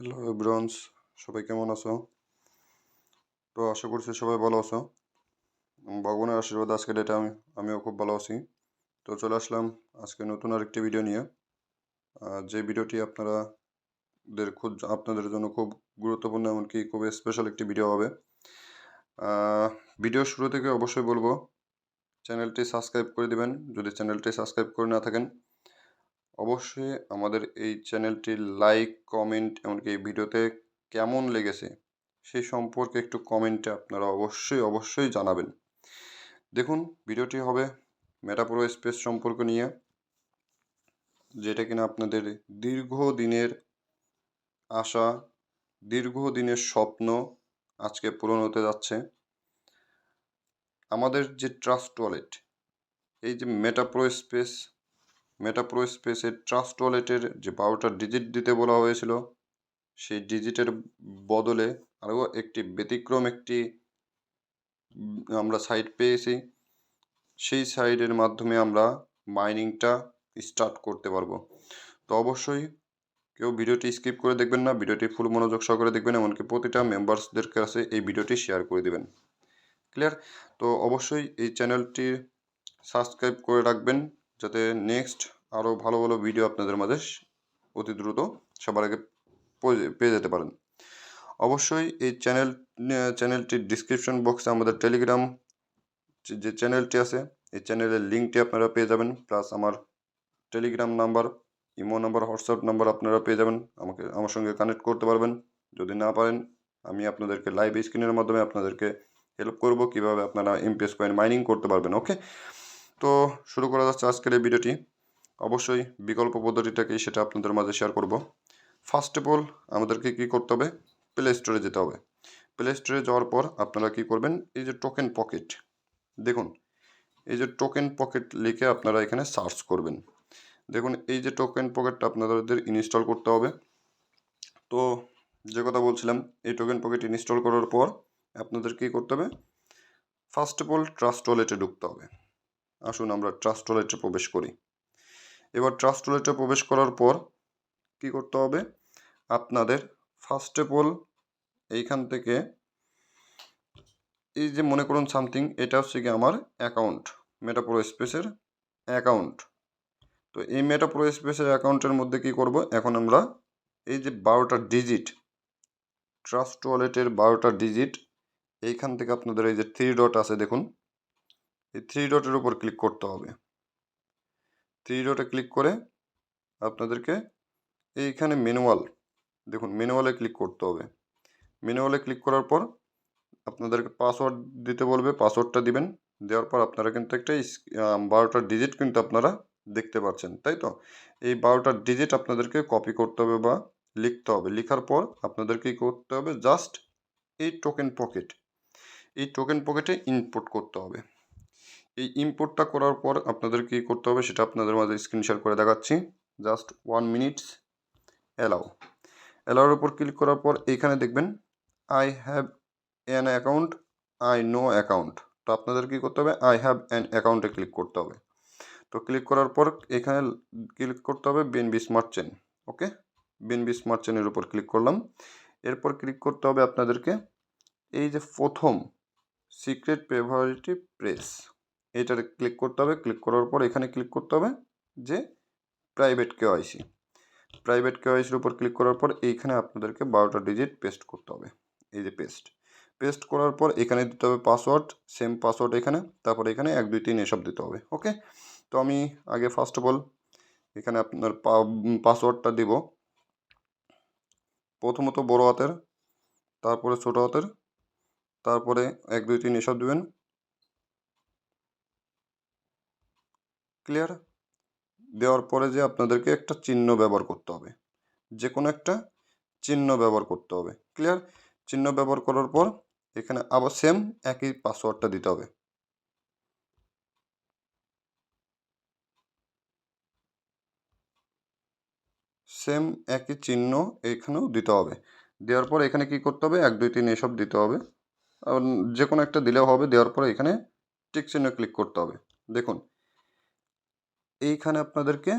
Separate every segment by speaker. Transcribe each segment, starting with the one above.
Speaker 1: Hello Bronx সবাই কেমন আছো? তো আশা করছি সবাই ভালো আছো। ভগবানের আশীর্বাদ আজকে ডেটে আমি, আমিও খুব ভালো আছি। তো চলে আসলাম আজকে নতুন আরেকটি ভিডিও নিয়ে। যে ভিডিওটি আপনারা দের খুব, আপনাদের জন্য খুব গুরুত্বপূর্ণ এমনকি খুব স্পেশাল একটি ভিডিও হবে। ভিডিও শুরু থেকে অবশ্যই বলব চ্যানেলটি সাবস্ক্রাইব করে দিবেন। যদি চ্যানেলটি সাবস্ক্রাইব করে না থাকেন অবশ্যই আমাদের এই চ্যানেলটি লাইক, কমেন্ট, এমনকি এই ভিডিওতে কেমন লেগেছে সেই সম্পর্কে একটু কমেন্টে আপনারা অবশ্যই অবশ্যই জানাবেন। দেখুন, ভিডিওটি হবে মেটাপ্রো স্পেস সম্পর্ক নিয়ে, যেটা কিনা আপনাদের দীর্ঘদিনের আশা, দীর্ঘদিনের স্বপ্ন আজকে পূরণ হতে যাচ্ছে। আমাদের যে ট্রাস্ট ওয়ালেট, এই যে মেটাপ্রো স্পেস মেটাপ্রো স্পেসের ট্রাস্ট ওয়ালেটের যে বারোটা ডিজিট দিতে বলা হয়েছিল, সেই ডিজিটের বদলে আরও একটি ব্যতিক্রম একটি আমরা সাইট পেয়েছি। সেই সাইটের মাধ্যমে আমরা মাইনিংটা স্টার্ট করতে পারব। তো অবশ্যই কেউ ভিডিওটি স্কিপ করে দেখবেন না, ভিডিওটি ফুল মনোযোগ সহকারে দেখবেন, এমনকি প্রতিটা মেম্বার্সদের কাছে এই ভিডিওটি শেয়ার করে দেবেন। ক্লিয়ার তো অবশ্যই এই চ্যানেলটি সাবস্ক্রাইব করে রাখবেন। যাতে নেক্সট আরও ভালো ভালো ভিডিও আপনাদের মাঝে অতি দ্রুত সবার আগে পেয়ে যেতে পারেন। অবশ্যই এই চ্যানেল চ্যানেলটির ডিসক্রিপশন বক্সে আমাদের টেলিগ্রাম যে- চ্যানেলটি আছে, এই চ্যানেলের লিঙ্কটি আপনারা পেয়ে যাবেন প্লাস আমার Telegram number imo number WhatsApp number আপনারা পেয়ে যাবেন, আমাকে, আমার সঙ্গে কানেক্ট করতে পারবেন। যদি না পারেন, আমি আপনাদেরকে লাইভ স্ক্রিনের মাধ্যমে আপনাদেরকে হেল্প করব, কীভাবে আপনারা এমপিএস কয়েন মাইনিং করতে পারবেন ওকে তো শুরু করা যাচ্ছে আজকের এই ভিডিওটি। অবশ্যই বিকল্প পদ্ধতিটাকে সেটা আপনাদের মাঝে শেয়ার করব। ফার্স্ট অফ অল আমাদেরকে কী করতে হবে? প্লে স্টোরে যেতে হবে। প্লে স্টোরে যাওয়ার পর আপনারা কি করবেন? এই যে টোকেন পকেট দেখুন, এই যে টোকেন পকেট লিখে আপনারা এখানে সার্চ করবেন। দেখুন, এই যে টোকেন পকেটটা আপনাদের ইনস্টল করতে হবে। তো যে কথা বলছিলাম, এই টোকেন পকেট ইনস্টল করার পর আপনাদের কী করতে হবে? ফার্স্ট অফ অল ট্রাস্ট ওয়ালেটে ঢুকতে হবে। আসুন আমরা ট্রাস্ট ওয়ালেটে প্রবেশ করি। এবার ট্রাস্ট ওয়ালেটে প্রবেশ করার পর কি করতে হবে? আপনাদের ফার্স্ট অফ অল এইখান থেকে এই যে মনে করুন সামথিং এটা হচ্ছে কি আমার অ্যাকাউন্ট মেটাপ্রো স্পেসের অ্যাকাউন্ট তো এই মেটাপ্রো স্পেসের অ্যাকাউন্টের মধ্যে কি করব? এখন আমরা এই যে বারোটা ডিজিট ট্রাস্ট ওয়ালেটের বারোটা ডিজিট এইখান থেকে আপনাদের এই যে থ্রি ডট আছে দেখুন। এই থ্রি ডটের উপর ক্লিক করতে হবে। থ্রি ডটে ক্লিক করে আপনাদেরকে এইখানে ম্যানুয়াল দেখুন ম্যানুয়ালে ক্লিক করতে হবে। ম্যানুয়ালে ক্লিক করার পর আপনাদেরকে পাসওয়ার্ড দিতে বলবে পাসওয়ার্ডটা দিবেন, দেওয়ার পর আপনারা কিন্তু একটা বারোটা ডিজিট কিন্তু আপনারা দেখতে পাচ্ছেন, তাই তো? এই বারোটা ডিজিট আপনাদেরকে কপি করতে হবে বা লিখতে হবে। লেখার পর আপনাদের কি করতে হবে? জাস্ট এই টোকেন পকেট এই টোকেন পকেটে ইনপুট করতে হবে। এই ইনপুটটা করার পর আপনাদের কি করতে হবে সেটা আপনাদের মাঝে স্ক্রিন শেয়ার করে দেখাচ্ছি। জাস্ট ওয়ান মিনিটস অ্যালাউ অ্যালাউর উপর ক্লিক করার পর এইখানে দেখবেন I have an account I no account তো আপনাদের কী করতে হবে? আই হ্যাভ অ্যান অ্যাকাউন্টে ক্লিক করতে হবে। তো ক্লিক করার পর এখানে ক্লিক করতে হবে BNB smart chain okay BNB smart চেনের উপর ক্লিক করলাম। এরপর ক্লিক করতে হবে আপনাদেরকে, এই যে প্রথম সিক্রেট প্রেভারিটি প্রেস এটাতে ক্লিক করতে হবে। ক্লিক করার পর এখানে ক্লিক করতে হবে যে private key KYC private key কেওয়াইসির উপর ক্লিক করার পর এইখানে আপনাদেরকে বারোটা ডিজিট পেস্ট করতে হবে। এই যে পেস্ট পেস্ট করার পর এখানে দিতে হবে পাসওয়ার্ড সেম পাসওয়ার্ড এখানে, তারপর এখানে এক, দুই, তিন এসব দিতে হবে ওকে তো আমি আগে ফার্স্ট অফ অল এখানে আপনার পাসওয়ার্ডটা দিব। প্রথমত বড় হাতের, তারপরে ছোটো হাতের, তারপরে এক, দুই, তিন এসব দেবেন। ক্লিয়ার দেওয়ার পরে যে আপনাদেরকে একটা চিহ্ন ব্যবহার করতে হবে। যে কোনো একটা চিহ্ন ব্যবহার করতে হবে। ক্লিয়ার চিহ্ন ব্যবহার করার পর এখানে আবার সেম একই পাসওয়ার্ডটা দিতে হবে। সেম একই চিহ্ন এখানেও দিতে হবে। দেওয়ার পর এখানে কি করতে হবে? এক, দুই, তিন এসব দিতে হবে। যে কোনো একটা দিলেও হবে। দেওয়ার পরে এখানে টিক চিহ্ন ক্লিক করতে হবে। দেখুন এইখানে আপনাদেরকে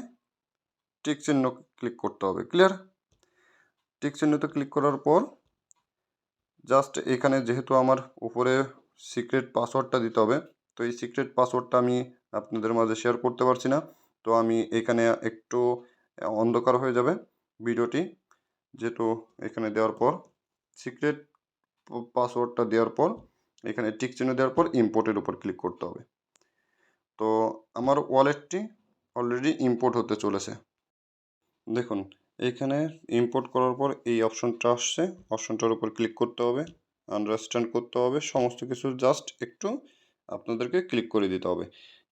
Speaker 1: টিক চিহ্ন ক্লিক করতে হবে ক্লিয়ার টিক চিহ্নতে ক্লিক করার পর জাস্ট এখানে যেহেতু আমার উপরে সিক্রেট পাসওয়ার্ডটা দিতে হবে, তো এই সিক্রেট পাসওয়ার্ডটা আমি আপনাদের মাঝে শেয়ার করতে পারছি না, তো আমি এখানে একটু অন্ধকার হয়ে যাবে ভিডিওটি, যেহেতু এখানে দেওয়ার পর সিক্রেট পাসওয়ার্ডটা দেওয়ার পর এখানে টিক চিহ্ন দেওয়ার পর ইম্পোর্টের উপর ক্লিক করতে হবে। তো আমার ওয়ালেটটি অলরেডি ইম্পোর্ট হতে চলেছে। দেখুন, এখানে ইম্পোর্ট করার পর এই অপশনটা আসছে। অপশনটার উপর ক্লিক করতে হবে আন্ডারস্ট্যান্ড করতে হবে, সমস্ত কিছু জাস্ট একটু আপনাদেরকে ক্লিক করে দিতে হবে।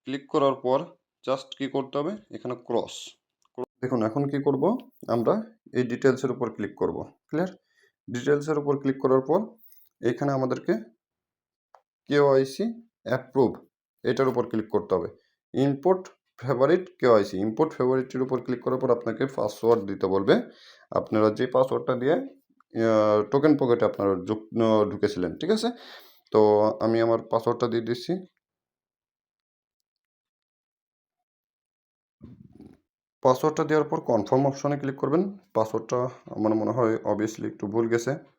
Speaker 1: ক্লিক করার পর জাস্ট কি করতে হবে? এখানে ক্রস দেখুন, এখন কি করব? আমরা এই ডিটেলসের উপর ক্লিক করব। ক্লিয়ার ডিটেলসের উপর ক্লিক করার পর এখানে আমাদেরকে কেওআইসি অ্যাপ্রুভ এটার উপর ক্লিক করতে হবে। ইম্পোর্ট ফেভারিট কেওআইসি ইম্পোর্ট ফেভারিটের উপর ক্লিক করার পর আপনাকে পাসওয়ার্ড দিতে বলবে। আপনারা যে পাসওয়ার্ডটা দিয়ে টোকেন পকেটে আপনারা যুক- ঢুকেছিলেন, ঠিক আছে? তো আমি আমার পাসওয়ার্ডটা দিয়ে দিচ্ছি। পাসওয়ার্ডটা দেওয়ার পর কনফার্ম অপশনে ক্লিক করবেন। পাসওয়ার্ডটা আমার মনে হয় অবভিয়াসলি একটু ভুল গেছে।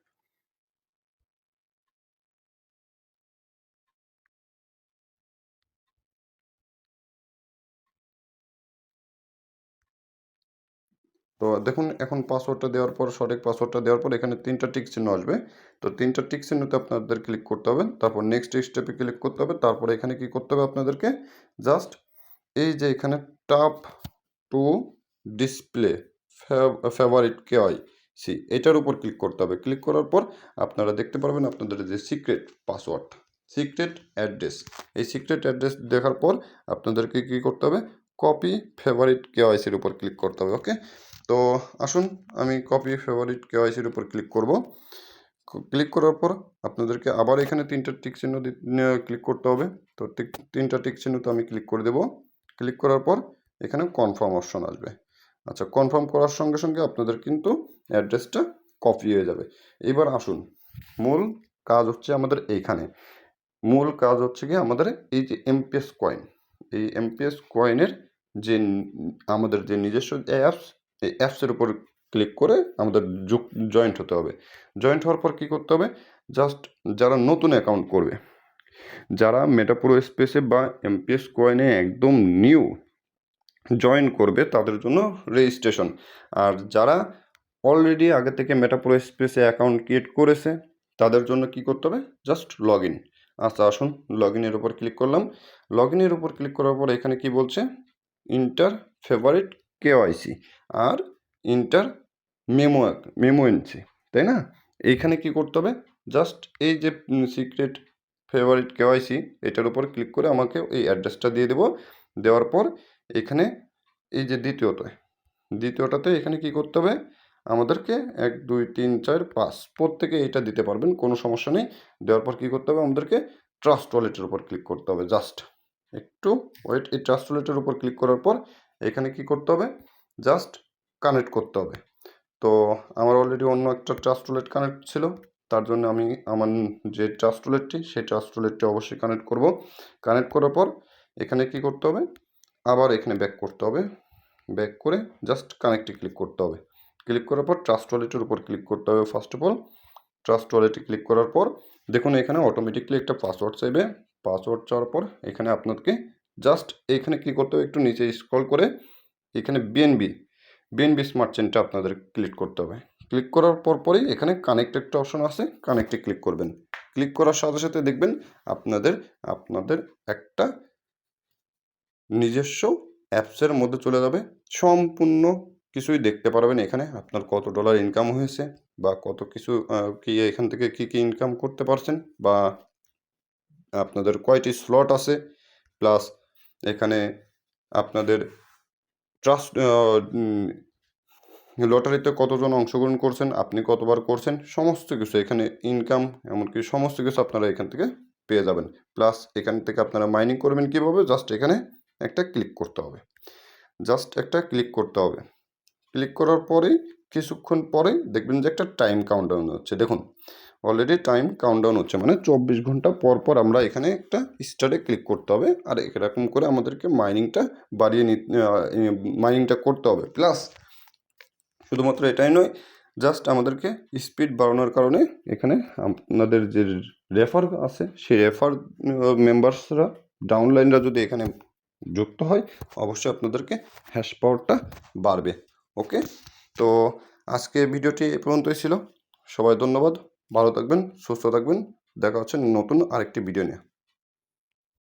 Speaker 1: তো দেখুন, এখন পাসওয়ার্ডটা দেওয়ার পর, সঠিক পাসওয়ার্ডটা দেওয়ার পর এখানে তিনটা টিক চিহ্ন আসবে। তো তিনটা টিক চিহ্নতে আপনাদের ক্লিক করতে হবে। তারপর নেক্সট স্টেপে ক্লিক করতে হবে। তারপর এখানে কি করতে হবে আপনাদেরকে? জাস্ট এই যে এখানে top to display favourite key I C এটার উপর ক্লিক করতে হবে। ক্লিক করার পর আপনারা দেখতে পারবেন আপনাদের যে সিক্রেট পাসওয়ার্ড সিক্রেট অ্যাড্রেস এই সিক্রেট অ্যাড্রেস দেখার পর আপনাদেরকে কি করতে হবে? কপি ফেভারিট কে কেওয়াইসির উপর ক্লিক করতে হবে ওকে তো আসুন আমি কপি ফেভারিট কেওয়াইসির উপর ক্লিক করব। ক্লিক করার পর আপনাদেরকে আবার এখানে তিনটা টিক চিহ্ন ক্লিক করতে হবে। তো তিনটা টিক চিহ্নতে আমি ক্লিক করে দেব। ক্লিক করার পর এখানে কনফার্ম অপশন আসবে। আচ্ছা কনফার্ম করার সঙ্গে সঙ্গে আপনাদের কিন্তু অ্যাড্রেসটা কপি হয়ে যাবে। এবার আসুন, মূল কাজ হচ্ছে আমাদের এইখানে। মূল কাজ হচ্ছে কি আমাদের এই যে এমপিএস কয়েন এই এমপিএস কয়েনের যে, আমাদের যে নিজস্ব অ্যাপস এই অ্যাপসের উপর ক্লিক করে আমাদের যোগ জয়েন্ট হতে হবে। জয়েন্ট হওয়ার পর কী করতে হবে? জাস্ট যারা নতুন অ্যাকাউন্ট করবে, যারা মেটাপ্রো স্পেসে বা এমপিএস কয়েনে একদম নিউ জয়েন করবে, তাদের জন্য রেজিস্ট্রেশন আর যারা অলরেডি আগে থেকে মেটাপ্রো স্পেসে অ্যাকাউন্ট ক্রিয়েট করেছে, তাদের জন্য কি করতে হবে? জাস্ট লগ ইন আচ্ছা আসুন লগ ইনের উপর ক্লিক করলাম। লগ ইনের উপর ক্লিক করার পর এখানে কি বলছে? ইন্টার ফেভারিট কেওয়াইসি আর ইন্টার মেমো মেমো এনসি, তাই না? এইখানে কি করতে হবে? জাস্ট এই যে সিক্রেট ফেভারিট কেওয়াইসি এটার উপর ক্লিক করে আমাকে এই অ্যাড্রেসটা দিয়ে দেবো। দেওয়ার পর এখানে এই যে দ্বিতীয়টায়, দ্বিতীয়টাতে এখানে কি করতে হবে? আমাদেরকে এক, দুই, তিন, চার, পাঁচ প্রত্যেকে এটা দিতে পারবেন, কোনো সমস্যা নেই। দেওয়ার পর কী করতে হবে? আমাদেরকে ট্রাস্ট ওয়ালেটের উপর ক্লিক করতে হবে জাস্ট। একটু ওয়েট, এই ট্রাস্ট ওয়ালেটের উপর ক্লিক করার পর এখানে কি করতে হবে? জাস্ট কানেক্ট করতে হবে। তো আমার অলরেডি অন্য একটা ট্রাস্ট ওয়ালেট কানেক্ট ছিল। তার জন্য আমি আমার যে ট্রাস্ট ওয়ালেটটি সেই ট্রাস্ট ওয়ালেটটি অবশ্যই কানেক্ট করব। কানেক্ট করার পর এখানে কি করতে হবে? আবার এখানে ব্যাক করতে হবে। ব্যাক করে জাস্ট কানেক্টে ক্লিক করতে হবে। ক্লিক করার পর ট্রাস্ট ওয়ালেটের উপর ক্লিক করতে হবে ফার্স্ট অফ অল ট্রাস্ট ওয়ালেটে ক্লিক করার পর দেখুন এখানে অটোমেটিকলি একটা পাসওয়ার্ড চাইবে। পাসওয়ার্ড চাওয়ার পর এখানে আপনাকে জাস্ট এখানে কী করতে হবে? একটু নিচে স্ক্রল করে এখানে বিএনবি বিএনবি স্মার্ট চেনটা আপনাদের ক্লিক করতে হবে। ক্লিক করার পর পরই এখানে কানেক্ট একটা অপশন আছে কানেক্টে ক্লিক করবেন। ক্লিক করার সাথে সাথে দেখবেন আপনাদের আপনাদের একটা নিজস্ব অ্যাপসের মধ্যে চলে যাবে। সম্পূর্ণ কিছুই দেখতে পারবেন এখানে আপনার কত ডলার ইনকাম হয়েছে বা কত কিছু কি এখান থেকে কি কি ইনকাম করতে পারছেন বা আপনাদের কয়টি স্লট আছে প্লাস এখানে আপনাদের ট্রাস্ট লটারিতে কতজন অংশগ্রহণ করছেন, আপনি কতবার করছেন, সমস্ত কিছু, এখানে ইনকাম এমনকি সমস্ত কিছু আপনারা এখান থেকে পেয়ে যাবেন। প্লাস এখান থেকে আপনারা মাইনিং করবেন কীভাবে? জাস্ট এখানে একটা ক্লিক করতে হবে। জাস্ট একটা ক্লিক করতে হবে। ক্লিক করার পরেই, কিছুক্ষণ পরে দেখবেন যে একটা টাইম কাউন্টার হচ্ছে। দেখুন অলরেডি টাইম কাউন্টডাউন হচ্ছে। মানে চব্বিশ ঘণ্টা পর পর আমরা এখানে একটা স্টারে ক্লিক করতে হবে। আর এরকম করে আমাদেরকে মাইনিংটা বাড়িয়ে মাইনিংটা করতে হবে। প্লাস শুধুমাত্র এটাই নয় জাস্ট আমাদেরকে স্পিড বাড়ানোর কারণে এখানে আপনাদের যে রেফার আছে, সেই রেফার মেম্বার্সরা ডাউনলাইনরা যদি এখানে যুক্ত হয়, অবশ্যই আপনাদেরকে হ্যাশ পাওয়ারটা বাড়বে। ওকে তো আজকে ভিডিওটি এ পর্যন্তই ছিল। সবাই ধন্যবাদ। ভালো থাকবেন সুস্থ থাকবেন। দেখা হচ্ছে নতুন আরেকটি ভিডিও নিয়ে।